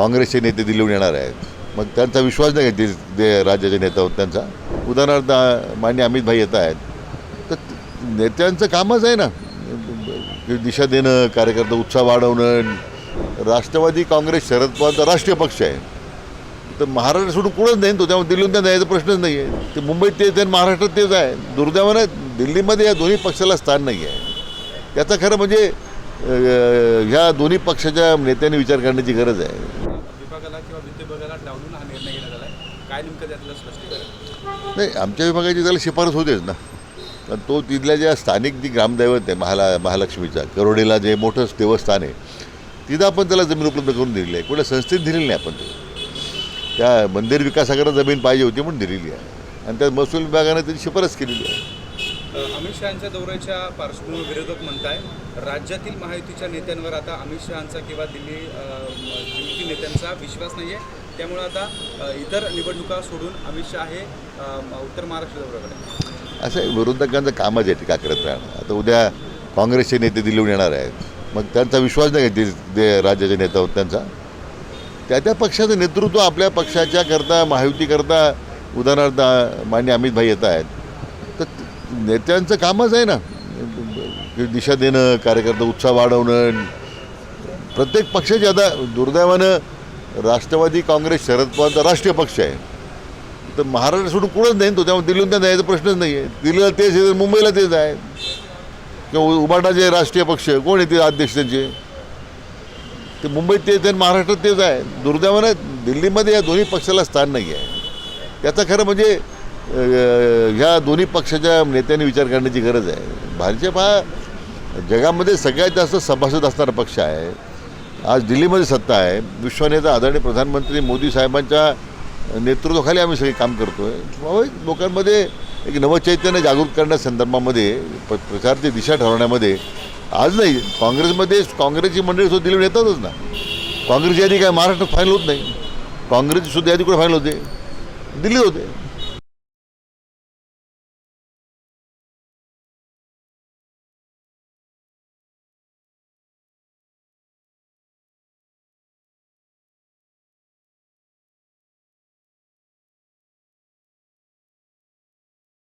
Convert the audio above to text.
काँग्रेसचे नेते दिल्लीहून येणार आहेत. मग त्यांचा विश्वास नाही घेतील ते राज्याचे नेता होत त्यांचा. उदाहरणार्थ मान्य अमित भाई येत आहेत. तर नेत्यांचं कामच आहे ना. दिशा देणं कार्यकर्ता उत्साह वाढवणं राष्ट्रवादी काँग्रेस शरद पवारचा राष्ट्रीय पक्ष आहे. तर महाराष्ट्र सोडून कुठंच नाही तो त्यामुळे दिल्लीहून त्यांना यायचा प्रश्नच नाही आहे. ते मुंबईत तेच आहे महाराष्ट्रात तेच आहे. दुर्दैवानं दिल्लीमध्ये या दोन्ही पक्षाला स्थान नाही आहे. त्याचं खरं म्हणजे ह्या दोन्ही पक्षाच्या नेत्यांनी विचार करण्याची गरज आहे. काय नेमकं त्यातलं स्पष्टीकरण? नाही आमच्या विभागाची त्याला शिफारस होतेच ना. कारण तो तिथल्या ज्या स्थानिक जी ग्रामदैवत आहे महाला महालक्ष्मीचा करोडेला जे मोठं देवस्थान आहे तिथं आपण त्याला जमीन उपलब्ध करून दिलेली आहे. कुठल्या संस्थेत दिलेली नाही आपण ते. त्या मंदिर विकासाकरता जमीन पाहिजे होती म्हणून दिलेली आहे. आणि त्या महसूल विभागाने त्याची शिफारस केलेली आहे. अमित शहाच्या दौऱ्याच्या पार्श्वभूमीवर विरोधक म्हणताय राज्यातील महायुतीच्या नेत्यांवर आता अमित शहाचा किंवा दिल्ली दिल्लीतील नेत्यांचा विश्वास नाही आहे त्यामुळे आता इतर निवडणुका सोडून अमित शहा हे उत्तर महाराष्ट्र दौऱ्याकडे असं आहे, विरोधकांचं कामच आहे टीका करत राहणं? आता उद्या काँग्रेसचे नेते दिल्लीहून येणार आहेत. मग त्यांचा विश्वास नाही का ते राज्याचे नेता होत त्यांचा? त्या त्या पक्षाचं नेतृत्व आपल्या पक्षाच्या करता महायुतीकरता उदाहरणार्थ मान्य अमित भाई येत आहेत. तर नेत्यांचं कामच आहे ना? दिशा देणं कार्यकर्ता उत्साह वाढवणं प्रत्येक पक्षाची आता दुर्दैवानं राष्ट्रवादी काँग्रेस शरद पवारचा राष्ट्रीय पक्ष आहे. तर महाराष्ट्र सोडून कुठंच नाही तो त्यामुळे दिल्लीहून त्यांना यायचा प्रश्नच नाही आहे. दिल्लीला तेच आहे मुंबईला तेच आहे. किंवा उभाटाचे राष्ट्रीय पक्ष कोण आहे ते अध्यक्ष त्यांचे? ते मुंबईत तेच आहे आणि महाराष्ट्रात तेच आहे. दुर्दैवाने दिल्लीमध्ये या दोन्ही पक्षाला स्थान नाही आहे त्याचं खरं म्हणजे ह्या दोन्ही पक्षाच्या नेत्यांनी विचार करण्याची गरज आहे. भाजप हा जगामध्ये सगळ्यात जास्त सभासद असणारा पक्ष आहे. आज दिल्लीमध्ये सत्ता आहे. विश्वनेता आदरणीय प्रधानमंत्री मोदी साहेबांच्या नेतृत्वाखाली आम्ही सगळे काम करतो आहे लोकांमध्ये एक नवचैतन्य जागृत करण्यासंदर्भामध्ये प प्रचारची दिशा ठरवण्यामध्ये आज नाही. काँग्रेसमध्ये काँग्रेसची मंडळी सुद्धा दिल्लीवर येतातच ना. काँग्रेसची यादी काय महाराष्ट्रात फायनल होत नाही. काँग्रेसची सुद्धा यादी कुठे फायनल होते. दिल्लीत होते.